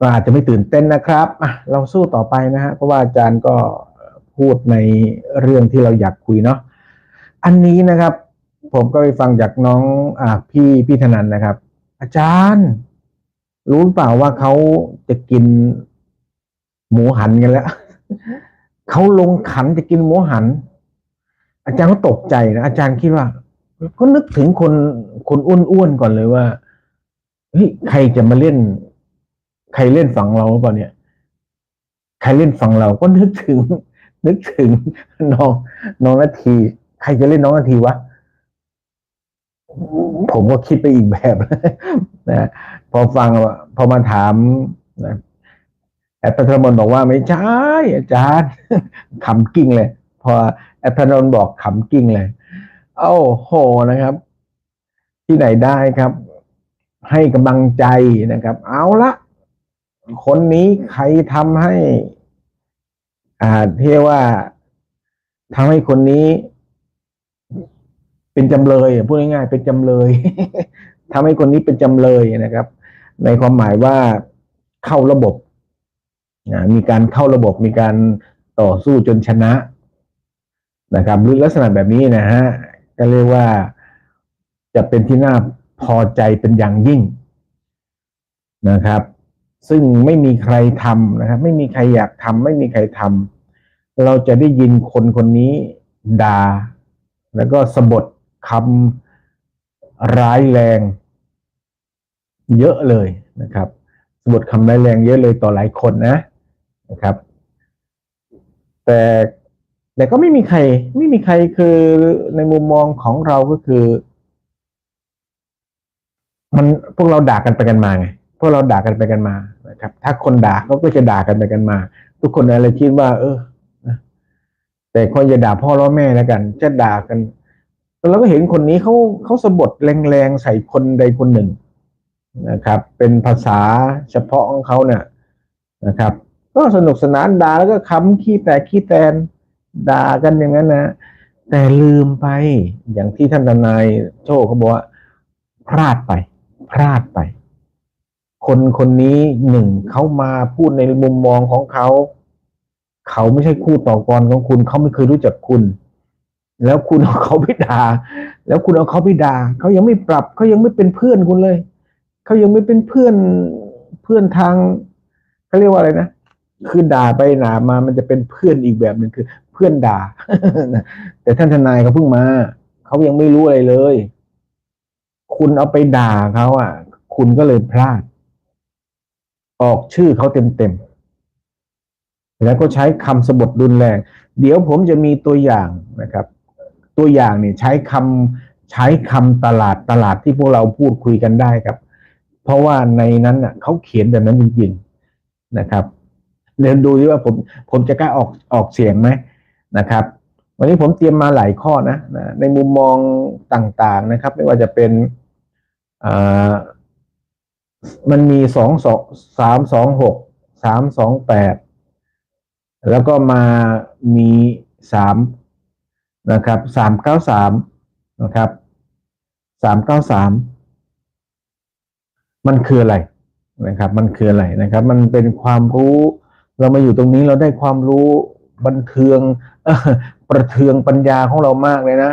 ก็อาจจะไม่ตื่นเต้นนะครับอะเราสู้ต่อไปนะฮะเพราะว่าอาจารย์ก็พูดในเรื่องที่เราอยากคุยเนาะอันนี้นะครับ ผมก็ไปฟังจากน้องอ่าพี่พี่ธนันนะครับ อาจารย์ รู้เปล่าว่าเขาจะกินหมูหันกันแล้วเขาลงขันจะกินหมูหัน อาจารย์ก็ตกใจนะอาจารย์คิดว่าก็นึกถึงคนคนอ้วนๆก่อนเลยว่าเฮ้ยใครจะมาเล่น ใครเล่นฝั่งเราหรือเปล่าเนี่ย ใครเล่นฝั่งเราก็นึกถึง นึกถึงน้องน้องนาที ใครจะเล่นน้องนาทีวะผมก็คิดไปอีกแบบนะพอฟังพอมาถามนะแอดพัทรมนบอกว่าไม่ใช่อาจารย์ขำกิ้งเลย พอแอดพัทรมนบอกขำกิ้งเลยโอ้โหนะครับ ที่ไหนได้ครับ ให้กำลังใจนะครับ เอาละ คนนี้ใครทำให้ อ่าที่เรียกว่าทำให้คนนี้ เป็นจำเลยพูดง่ายๆเป็นจำเลยทำให้คนนี้เป็นจำเลยนะครับ ในความหมายว่าเข้าระบบอ่ามีการเข้าระบบมีการต่อสู้จนชนะนะครับหรือลักษณะแบบนี้นะฮะก็เรียกว่าจะเป็นที่น่าพอใจเป็นอย่างยิ่งนะครับ ซึ่งไม่มีใครทำนะครับ ไม่มีใครอยากทำไม่มีใครทำเราจะได้ยินคนคนนี้ด่า แล้วก็สะบทคำร้ายแรง เยอะเลยนะครับสะบทคำร้ายแรงเยอะเลยต่อหลายคนนะนะครับ แต่แต่ก็ไม่มีใคร ไม่มีใครคือในมุมมองของเราก็คือ มันพวกเราด่ากันไปกันมาไงพวกเราด่ากันไปกันมา นะครับ ถ้าคนด่าเขาก็จะด่ากันไปกันมา ทุกคนอะไรคิดว่า เออแต่คนอย่าด่าพ่อล้อแม่แล้วกัน จะด่ากันเราก็เห็นคนนี้เขาเขาสะบดแรงๆใส่คนใดคนหนึ่งนะครับ เป็นภาษาเฉพาะของเขาเนี่ยนะครับ ก็สนุกสนานด่าแล้วก็คำขี้แตกขี้แตนด่ากันอย่างนั้นนะแต่ลืมไปอย่างที่ท่านทนายโชคเขาบอกว่าพลาดไป พลาดไป คนคนนี้หนึ่งเขามาพูดในมุมมองของเขา เขาไม่ใช่คู่ต่อกรของคุณ เขาไม่เคยรู้จักคุณ แล้วคุณเอาเขาไปด่าแล้วคุณเอาเขาไปด่าเขายังไม่ปรับเขายังไม่เป็นเพื่อนคุณเลยเขายังไม่เป็นเพื่อนเพื่อนทางเขาเรียกว่าอะไรนะคือด่าไปด่ามามันจะเป็นเพื่อนอีกแบบหนึ่งคือ เพื่อนด่า แต่ท่านทนายเขาเพิ่งมาเขายังไม่รู้อะไรเลย คุณเอาไปด่าเขาอะ คุณก็เลยพลาด ออกชื่อเขาเต็มๆ แล้วก็ใช้คำสบทรุนแรง เดี๋ยวผมจะมีตัวอย่างนะครับ ตัวอย่างเนี่ยใช้คำใช้คำตลาดตลาดที่พวกเราพูดคุยกันได้ครับ เพราะว่าในนั้นน่ะเขาเขียนแบบนั้นจริงๆนะครับเรียนดูดิว่าผมผมจะกล้าออกออกเสียงไหมนะครับ วันนี้ผมเตรียมมาหลายข้อนะนะในมุมมองต่างๆนะครับ ไม่ว่าจะเป็นอ่า มันมีสองสองสามสองหกสามสองแปดแล้วก็มามีสามนะครับสามเก้าสามนะครับสามเก้าสามมันคืออะไรนะครับ มันคืออะไรนะครับ มันเป็นความรู้ เรามาอยู่ตรงนี้เราได้ความรู้บันเทืองอประเทืองปัญญาของเรามากเลยนะ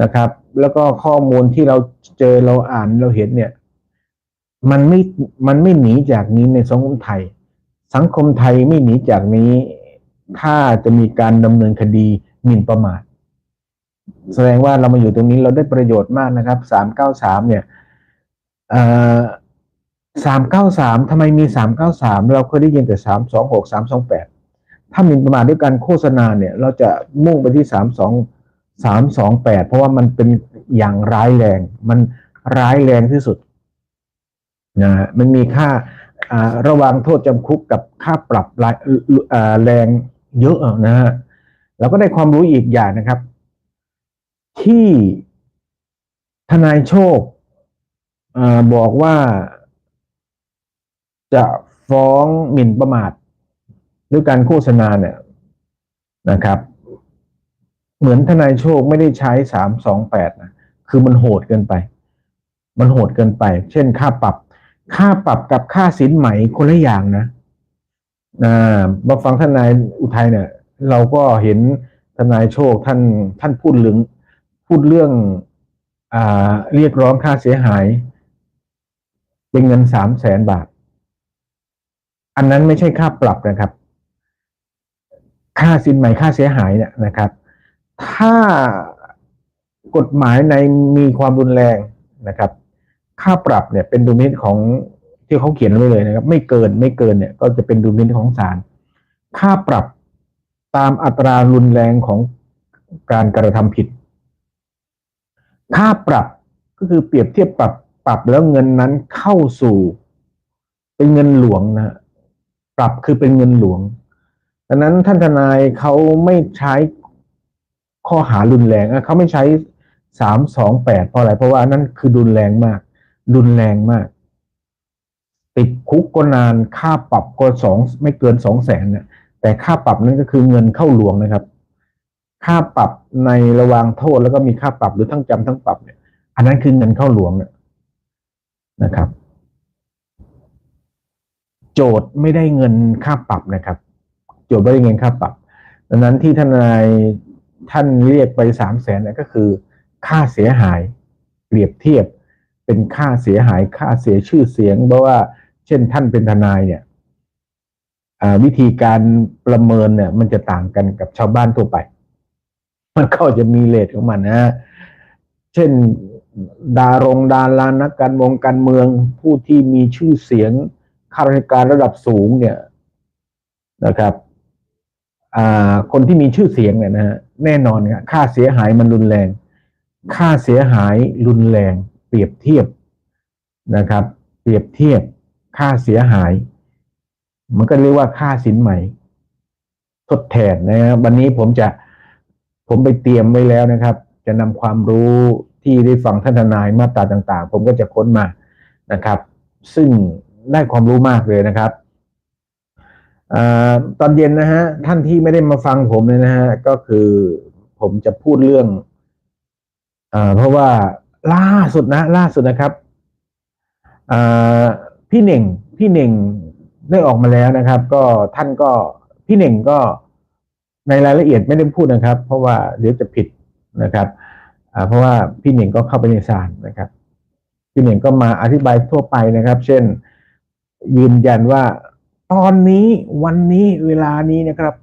นะครับ แล้วก็ข้อมูลที่เราเจอเราอ่านเราเห็นเนี่ย มันไม่มันไม่หนีจากนี้ในสังคมไทย สังคมไทยไม่หนีจากนี้ ถ้าจะมีการดำเนินคดีหมิ่นประมาทแสดงว่าเรามาอยู่ตรงนี้เราได้ประโยชน์มากนะครับสามเก้าสามเนี่ยสามเก้าสามทำไมมีสามเก้าสามเราเคยได้ยินแต่สามสองหกสามสองแปดถ้าหมิ่นประมาทด้วยการโฆษณาเนี่ย เราจะมุ่งไปที่สามสองสามสองแปดเพราะว่ามันเป็นอย่างร้ายแรง มันร้ายแรงที่สุด นะฮะมันมีค่าระวางโทษจำคุกกับค่าปรับรแรงเยอะนะฮะเราก็ได้ความรู้อีกอย่างนะครับ ที่ทนายโชคอบอกว่าจะฟ้องหมิ่นประมาทด้วยการโฆษณาเนี่ยนะครับ เหมือนทนายโชคไม่ได้ใช้สามสองแปดนะคือมันโหดเกินไป มันโหดเกินไป เช่นค่าปรับ ค่าปรับกับค่าสินไหมคนละอย่างนะอ่ามาฟังท่านายอุทัยเนี่ย เราก็เห็นทนายโชคท่านท่านพูดเรื่องพูดเรื่อง อ่า เรียกร้องค่าเสียหาย เป็นเงินสามแสนบาท อันนั้นไม่ใช่ค่าปรับนะครับ ค่าสินไหมค่าเสียหายเนี่ยนะครับ ถ้ากฎหมายในมีความรุนแรงนะครับ ค่าปรับเนี่ยเป็นดุลพินิจของที่เขาเขียนไว้เลยนะครับ ไม่เกินไม่เกินเนี่ย ก็จะเป็นดุลพินิจของศาลค่าปรับตามอัตรารุนแรงของการกระทำผิด ค่าปรับก็คือเปรียบเทียบปรับปรับแล้วเงินนั้นเข้าสู่ เป็นเงินหลวงนะปรับคือเป็นเงินหลวงดังนั้นท่านทนายเขาไม่ใช้ข้อหารุนแรงเขาไม่ใช้สามสองแปดเพราะอะไรเพราะว่านั่นคือรุนแรงมาก รุนแรงมาก ติดคุกก็นานค่าปรับก็สองไม่เกินสองแสนเนี่ยแต่ค่าปรับนั้นก็คือเงินเข้าหลวงนะครับ ค่าปรับในระวางโทษแล้วก็มีค่าปรับหรือทั้งจำทั้งปรับเนี่ย อันนั้นคือเงินเข้าหลวงเนี่ยนะครับ โจทย์ไม่ได้เงินค่าปรับนะครับ โจทย์ไม่ได้เงินค่าปรับดังนั้นที่ทนายท่านเรียกไปสามแสนเนี่ยก็คือ ค่าเสียหาย เปรียบเทียบ เป็นค่าเสียหายค่าเสียชื่อเสียงเพราะว่า เช่นท่านเป็นทนายเนี่ยวิธีการประเมินเนี่ย มันจะต่างกันกับชาวบ้านทั่วไป มันก็จะมีเลทของมันนะเช่นดารงดารานักการเมืองการเมืองผู้ที่มีชื่อเสียงข้าราชการระดับสูงเนี่ยนะครับคนที่มีชื่อเสียงเนี่ยนะฮะแน่นอนค่าเสียหายมันรุนแรง ค่าเสียหายรุนแรง เปรียบเทียบนะครับ เปรียบเทียบค่าเสียหาย มันก็เรียกว่าค่าสินใหม่ ทดแทนนะครับวันนี้ผมจะผมไปเตรียมไว้แล้วนะครับ จะนำความรู้ที่ได้ฟังท่านทนายมาตราต่าง ๆ ผมก็จะค้นมานะครับ ซึ่งได้ความรู้มากเลยนะครับอตอนเย็นนะฮะท่านที่ไม่ได้มาฟังผมเลยนะฮะก็คือผมจะพูดเรื่องอเพราะว่า ล่าสุดนะ ล่าสุดนะครับพี่เน่งพี่เน่งได้ออกมาแล้วนะครับ ก็ท่านก็พี่เน่งก็ในรายละเอียดไม่ได้พูดนะครับ เพราะว่าเดี๋ยวจะผิดนะครับเพราะว่าพี่เน่งก็เข้าไปในศาลนะครับ พี่เน่งก็มาอธิบายทั่วไปนะครับ เช่น ยืนยันว่าตอนนี้วันนี้เวลานี้นะครับ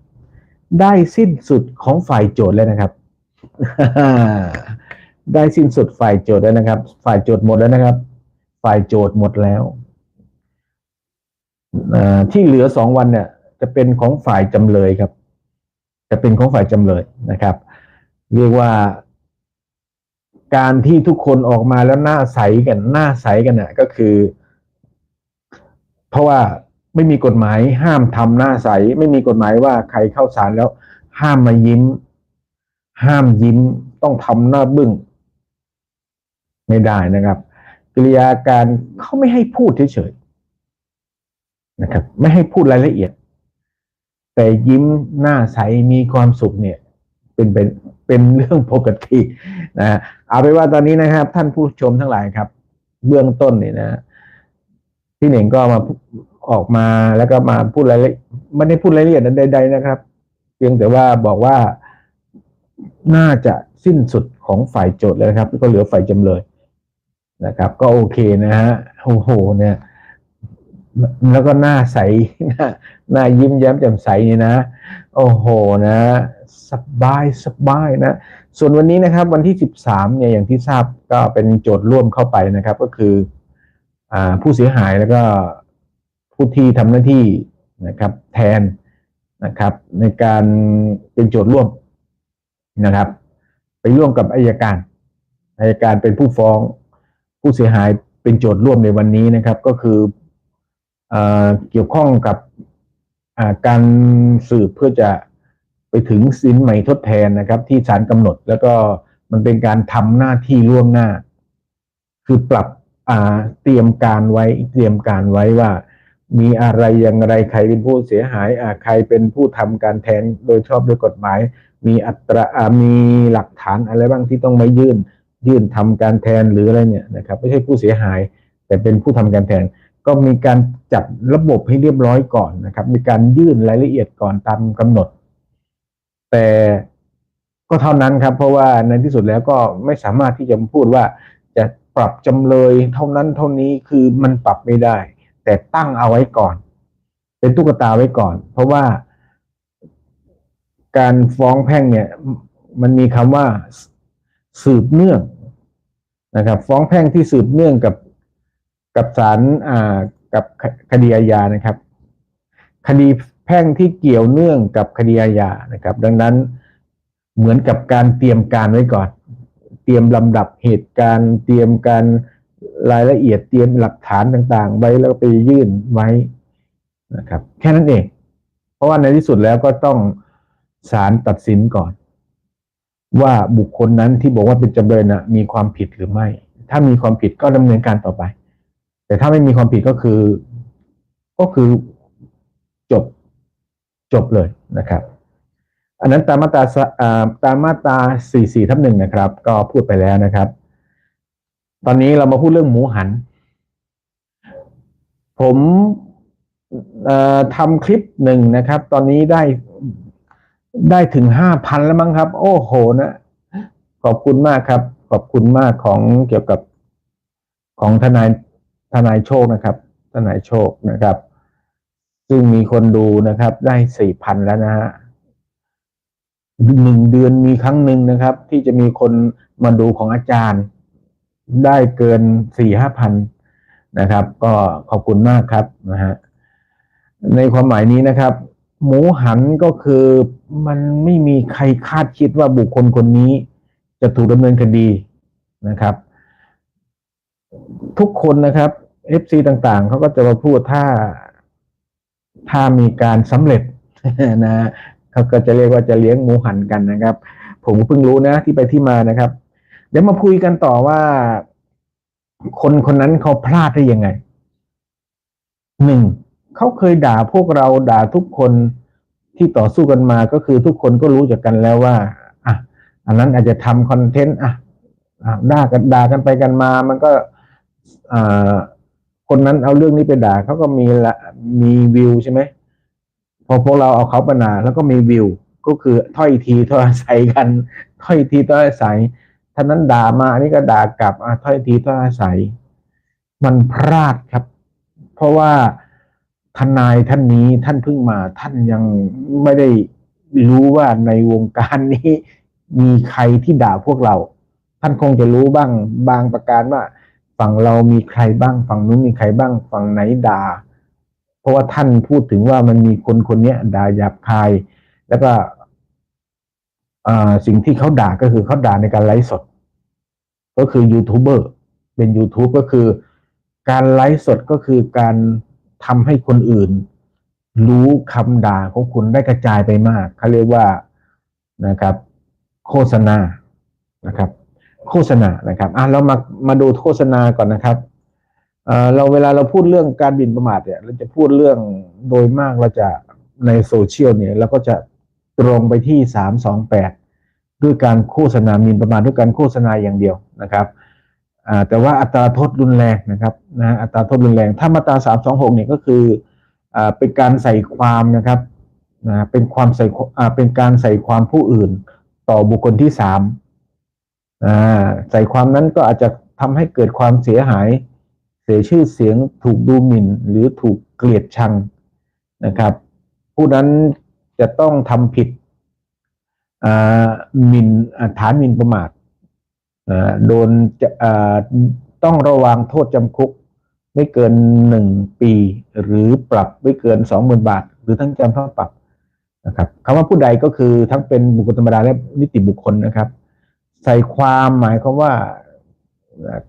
ได้สิ้นสุดของฝ่ายโจทย์แล้วนะครับ ได้สิ้นสุดฝ่ายโจทย์แล้วนะครับ ฝ่ายโจทย์หมดแล้วนะครับ ฝ่ายโจทย์หมดแล้วที่เหลือสองวันเนี่ย จะเป็นของฝ่ายจำเลยครับ จะเป็นของฝ่ายจำเลยนะครับ เรียกว่าการที่ทุกคนออกมาแล้วหน้าใสกันหน้าใสกันเนี่ยก็คือ เพราะว่าไม่มีกฎหมายห้ามทำหน้าใส ไม่มีกฎหมายว่าใครเข้าศาลแล้ว ห้ามมายิ้ม ห้ามยิ้มต้องทำหน้าบึ้ง ไม่ได้นะครับ กิริยาการเขาไม่ให้พูดเฉยๆนะครับ ไม่ให้พูดรายละเอียด แต่ยิ้มหน้าใสมีความสุขเนี่ย เป็นเป็นเป็นเรื่องปกตินะเอาไปว่าตอนนี้นะครับ ท่านผู้ชมทั้งหลายครับ เบื้องต้นเนี่ยนะพี่เหน่งก็มาออกมาแล้วก็มาพูดรายละเอียดไม่ได้พูดรายละเอียดใดๆนะครับ เพียงแต่ว่าบอกว่าน่าจะสิ้นสุดของฝ่ายโจทย์แล้วครับ ก็เหลือฝ่ายจำเลย นะครับ ก็โอเคนะฮะโอ้โหเนี่ยแล้วก็หน้าใสหน้ายิ้มแย้มแจ่มใสนี่นะ โอ้โหนะสบายสบายนะ ส่วนวันนี้นะครับ วันที่สิบสามเนี่ยอย่างที่ทราบก็เป็นโจทย์ร่วมเข้าไปนะครับ ก็คืออผู้เสียหายแล้วก็ผู้ที่ทำหน้าที่นะครับ แทนนะครับ ในการเป็นโจทย์ร่วมนะครับ ไปร่วมกับอายการอายการเป็นผู้ฟ้อง ผู้เสียหายเป็นโจทย์ร่วมในวันนี้นะครับ ก็คือเอเกี่ยวข้องกับการสืบเพื่อจะไปถึงสินใหม่ทดแทนนะครับ ที่ศาลกำหนด แล้วก็มันเป็นการทำหน้าที่ล่วงหน้า คือปรับเตรียมการไว้เตรียมการไว้ว่า มีอะไรอย่างไรใครเป็นผู้เสียหายใครเป็นผู้ทำการแทนโดยชอบด้วยกฎหมาย มีอัตรามีหลักฐานอะไรบ้างที่ต้องมายื่น ยื่นทำการแทนหรืออะไรเนี่ยนะครับไม่ใช่ผู้เสียหาย แต่เป็นผู้ทำการแทน ก็มีการจัดระบบให้เรียบร้อยก่อนนะครับ มีการยื่นรายละเอียดก่อนตามกำหนด แต่ก็เท่านั้นครับ เพราะว่าในที่สุดแล้วก็ไม่สามารถที่จะพูดว่าจะปรับจำเลยเท่านั้นเท่านี้คือมันปรับไม่ได้ แต่ตั้งเอาไว้ก่อน เป็นตุ๊กตาไว้ก่อน เพราะว่า การฟ้องแพ่งเนี่ย มันมีคำว่า สืบเนื่องนะครับ ฟ้องแพ่งที่สืบเนื่องกับกับศาลอ่ากับคดีอาญานะครับ คดีแพ่งที่เกี่ยวเนื่องกับคดีอาญานะครับ ดังนั้นเหมือนกับการเตรียมการไว้ก่อน เตรียมลำดับเหตุการณ์เตรียมการรายละเอียดเตรียมหลักฐานต่างๆ ไว้แล้วไปยื่นไว้นะครับ แค่นั้นเอง เพราะว่าในที่สุดแล้วก็ต้องศาลตัดสินก่อน ว่าบุคคลนั้นที่บอกว่าเป็นจำเลยนะมีความผิดหรือไม่ ถ้ามีความผิดก็ดำเนินการต่อไป แต่ถ้าไม่มีความผิดก็คือ ก็คือจบจบเลยนะครับ อันนั้นตามมาตราส์ตามมาตรา44ทับหนึ่งนะครับ ก็พูดไปแล้วนะครับ ตอนนี้เรามาพูดเรื่องหมูหัน ผมทำคลิปหนึ่งนะครับ ตอนนี้ได้ ได้ถึงห้าพันแล้วมั้งครับ โอ้โหนะ ขอบคุณมากครับ ขอบคุณมากของเกี่ยวกับของทนายทนายโชคนะครับ ทนายโชคนะครับ ซึ่งมีคนดูนะครับ ได้สี่พันแล้วนะฮะหนึ่งเดือนมีครั้งหนึ่งนะครับ ที่จะมีคนมาดูของอาจารย์ ได้เกินสี่ห้าพันนะครับ ก็ขอบคุณมากครับนะฮะในความหมายนี้นะครับ หมูหันก็คือมันไม่มีใครคาดคิดว่าบุคคลคนนี้ จะถูกดำเนินคดีนะครับ ทุกคนนะครับ FC ต่างๆ เขาก็จะมาพูดถ้า ถ้ามีการสำเร็จนะเขาก็จะเรียกว่าจะเลี้ยงหมูหันกันนะครับ ผมเพิ่งรู้นะที่ไปที่มานะครับ เดี๋ยวมาคุยกันต่อว่า คนคนนั้นเขาพลาดได้ยังไงหนึ่ง เขาเคยด่าพวกเราด่าทุกคนที่ต่อสู้กันมาก็คือทุกคนก็รู้จักกันแล้วว่าอะอันนั้นอาจจะทำคอนเทนต์อะด่ากันด่ากันไปกันมา มันก็อ่าคนนั้นเอาเรื่องนี้ไปด่าเขาก็มีละมีวิวใช่ไหมพอพวกเราเอาเขาไปด่าแล้วก็มีวิว ก็คือถ้อยทีถ้อยอาศัยกันถ้อยทีถ้อยอาศัยท่านั้นด่ามาอันนี้ก็ด่ากลับอะถ้อยทีถ้อยอาศัย มันพลาดครับ เพราะว่า ทนายท่านนี้ท่านเพิ่งมาท่านยังไม่ได้รู้ว่าในวงการนี้มีใครที่ด่าพวกเรา ท่านคงจะรู้บ้างบางประการว่า ฝั่งเรามีใครบ้าง ฝั่งนู้นมีใครบ้าง ฝั่งไหนด่า เพราะว่าท่านพูดถึงว่ามันมีคนคนนี้ด่าหยาบคาย แล้วก็สิ่งที่เขาด่าก็คือเขาด่าในการไลฟ์สด ก็คือยูทูบเบอร์เป็น YouTube ก็คือ การไลฟ์สดก็คือการ ทำให้คนอื่น รู้คำด่าของคุณได้กระจายไปมากเขาเรียกว่านะครับ โฆษณานะครับ โฆษณานะครับอะเรามามาดูโฆษณาก่อนนะครับเอ่อเราเวลาเราพูดเรื่องการบินประมาทเนี่ย เราจะพูดเรื่องโดยมากเราจะในโซเชียลเนี่ยเราก็จะตรงไปที่สามสองแปดด้วยการโฆษณามินประมาทด้วยการโฆษณาอย่างเดียวนะครับ แต่ว่าอัตราโทษรุนแรงนะครับนะอัตราโทษรุนแรง ถ้ามาตราสามสองหกเนี่ยก็คืออเป็นการใส่ความนะครับนะเป็นความใส่เป็นการใส่ความผู้อื่นต่อบุคคลที่สามใส่ความนั้นก็อาจจะทำให้เกิดความเสียหาย เสียชื่อเสียงถูกดูหมิ่น หรือถูกเกลียดชังนะครับ ผู้นั้นจะต้องทำผิดหมิ่นอ่าฐานหมิ่นประมาท โดนจะต้องระวังโทษจำคุกไม่เกินหนึ่งปี หรือปรับไม่เกินสองหมื่นบาท หรือทั้งจำทั้งปรับนะครับคำว่าผู้ใดก็คือทั้งเป็นบุคคลธรรมดาและนิติบุคคลนะครับ ใส่ความหมายความว่า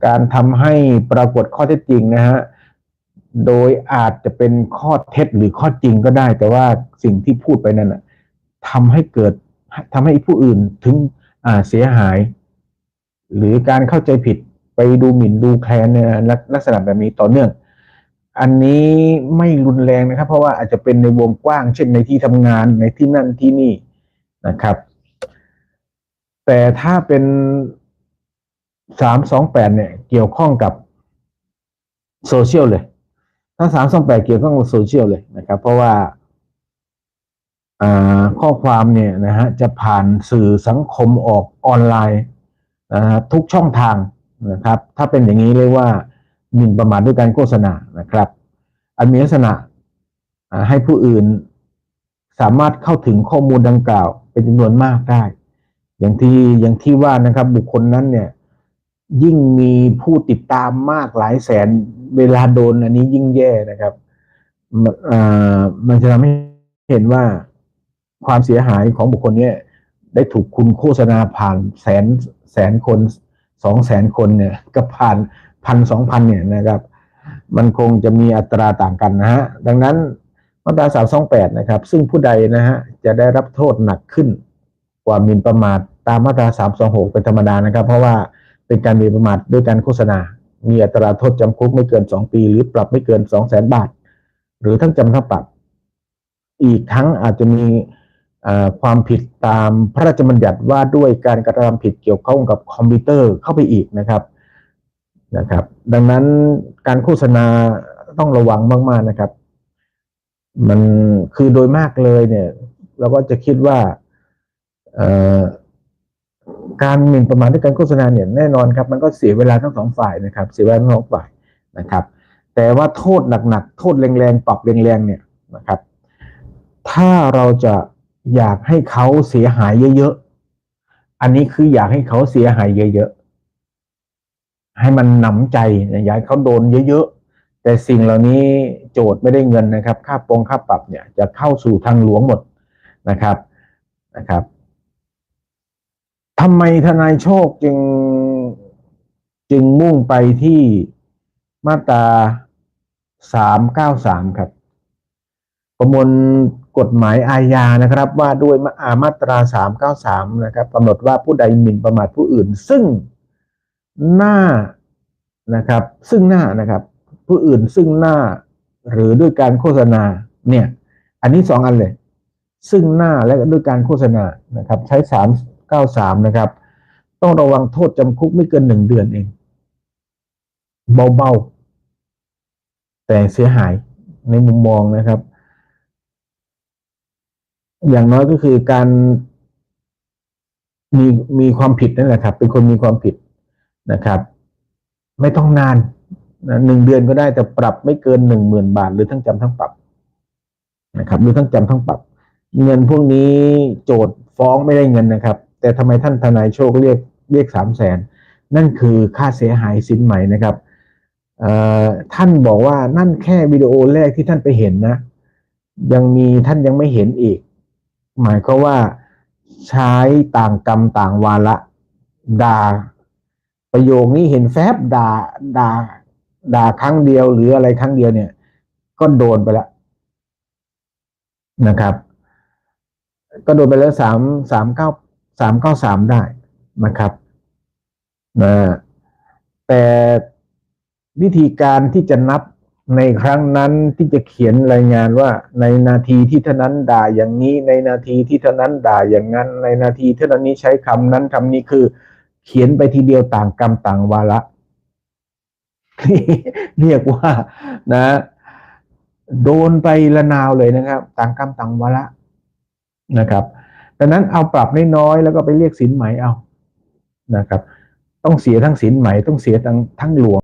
การทำให้ปรากฏข้อเท็จจริงนะฮะโดยอาจจะเป็นข้อเท็จหรือข้อจริงก็ได้ แต่ว่าสิ่งที่พูดไปนั่นทำให้เกิดทำให้ผู้อื่นถึงอ่าเสียหาย หรือการเข้าใจผิดไปดูหมิ่นดูแคลนเนี่ยลักลักษณะแบบนี้ต่อเนื่อง อันนี้ไม่รุนแรงนะครับ เพราะว่าอาจจะเป็นในวงกว้าง เช่นในที่ทำงานในที่นั่นที่นี่นะครับ แต่ถ้าเป็นสามสองแปดเนี่ยเกี่ยวข้องกับโซเชียลเลย ถ้าสามสองแปดเกี่ยวข้องกับโซเชียลเลยนะครับ เพราะว่าข้อความเนี่ยนะฮะจะผ่านสื่อสังคมออกออนไลน์ ทุกช่องทางนะครับ ถ้าเป็นอย่างนี้เรียกว่าหมิ่นประมาทด้วยการโฆษณานะครับ อันมีลักษณะให้ผู้อื่นสามารถเข้าถึงข้อมูลดังกล่าว เป็นจำนวนมากได้ อย่างที่อย่างที่ว่านะครับ บุคคลนั้นเนี่ยยิ่งมีผู้ติดตามมากหลายแสนเวลาโดนอันนี้ยิ่งแย่นะครับมันจะทำให้เห็นว่าความเสียหายของบุคคลนี้ได้ถูกคุณโฆษณาผ่านแสน สนคนสองแสนคนเนี่ยกับผ่านพันสองพันเนี่ยนะครับ มันคงจะมีอัตราต่างกันนะฮะดังนั้นมาตราสามสองแปดนะครับ ซึ่งผู้ใดนะฮะจะได้รับโทษหนักขึ้น กว่าหมิ่นประมาทตามมาตราสามสองหกเป็นธรรมดานะครับ เพราะว่าเป็นการหมิ่นประมาทด้วยการโฆษณา มีอัตราโทษจำคุกไม่เกินสองปี หรือปรับไม่เกินสองแสนบาท หรือทั้งจำทั้งปรับ อีกทั้งอาจจะมี ความผิดตามพระราชบัญญัติว่าด้วยการกระทำผิดเกี่ยวข้องกับคอมพิวเตอร์เข้าไปอีกนะครับนะครับ ดังนั้นการโฆษณาต้องระวังมาก ๆนะครับ มันคือโดยมากเลยเนี่ย เราก็จะคิดว่าการหมิ่นประมาทด้วยการโฆษณาเนี่ยแน่นอนครับ มันก็เสียเวลาทั้งสองฝ่ายนะครับ เสียเวลาทั้งสองฝ่ายนะครับ แต่ว่าโทษหนักๆโทษแรงๆปรับแรงๆเนี่ยนะครับ ถ้าเราจะ อยากให้เขาเสียหายเยอะๆ อันนี้คืออยากให้เขาเสียหายเยอะๆ ให้มันหนำใจอยากให้เขาโดนเยอะๆ แต่สิ่งเหล่านี้โจทย์ไม่ได้เงินนะครับ ค่าปรงค่าปรับเนี่ยจะเข้าสู่ทางหลวงหมดนะครับนะครับทำไมทนายโชคจึงจึงมุ่งไปที่มาตราสามเก้าสามครับ ประมวลกฎหมายอาญานะครับ ว่าด้วยมาอามาตราสามเก้าสามนะครับกำหนดว่าผู้ใดหมิ่นประมาทผู้อื่น ซึ่งหน้านะครับ ซึ่งหน้านะครับ ผู้อื่นซึ่งหน้าหรือด้วยการโฆษณาเนี่ย อันนี้สองอันเลย ซึ่งหน้าและด้วยการโฆษณานะครับ ใช้สามเก้าสามนะครับ ต้องระวังโทษจำคุกไม่เกินหนึ่งเดือนเอง เบาๆ แต่เสียหายในมุมมองนะครับ อย่างน้อยก็คือการมีมีความผิดนั่นแหละครับ เป็นคนมีความผิดนะครับ ไม่ต้องนานนะหนึ่งเดือนก็ได้แต่ปรับไม่เกินหนึ่งหมื่นบาท หรือทั้งจำทั้งปรับนะครับหรือทั้งจำทั้งปรับ เงินพวกนี้โจทย์ฟ้องไม่ได้เงินนะครับ แต่ทำไมท่านทนายโชคเรียกเรียกสามแสนนั่นคือค่าเสียหายสินใหม่นะครับท่านบอกว่านั่นแค่วิดีโอแรกที่ท่านไปเห็นนะ ยังมีท่านยังไม่เห็นอีก หมายก็ว่าใช้ต่างกรรมต่างวาระด่า ประโยคนี้เห็นแฟบด่าด่าด่าครั้งเดียวหรืออะไรครั้งเดียวเนี่ย ก็โดนไปแล้วนะครับ ก็โดนไปแล้วสามสามเก้าสามเก้าสามได้นะครับนะแต่วิธีการที่จะนับ ในครั้งนั้นที่จะเขียนรายงานว่า ในนาทีที่ท่านั้นด่าอย่างนี้ ในนาทีที่ท่านั้นด่าอย่างนั้น ในนาทีเท่านั้นนี้ใช้คำนั้นคำนี้คือ เขียนไปทีเดียวต่างกรรมต่างวาระเรียกว่านะ โดนไปละนาวเลยนะครับ ต่างกรรมต่างวาระนะครับดังนั้นเอาปรับน้อยๆแล้วก็ไปเรียกสินไหมเอานะครับ ต้องเสียทั้งสินไหมต้องเสียทั้งทั้งหลวง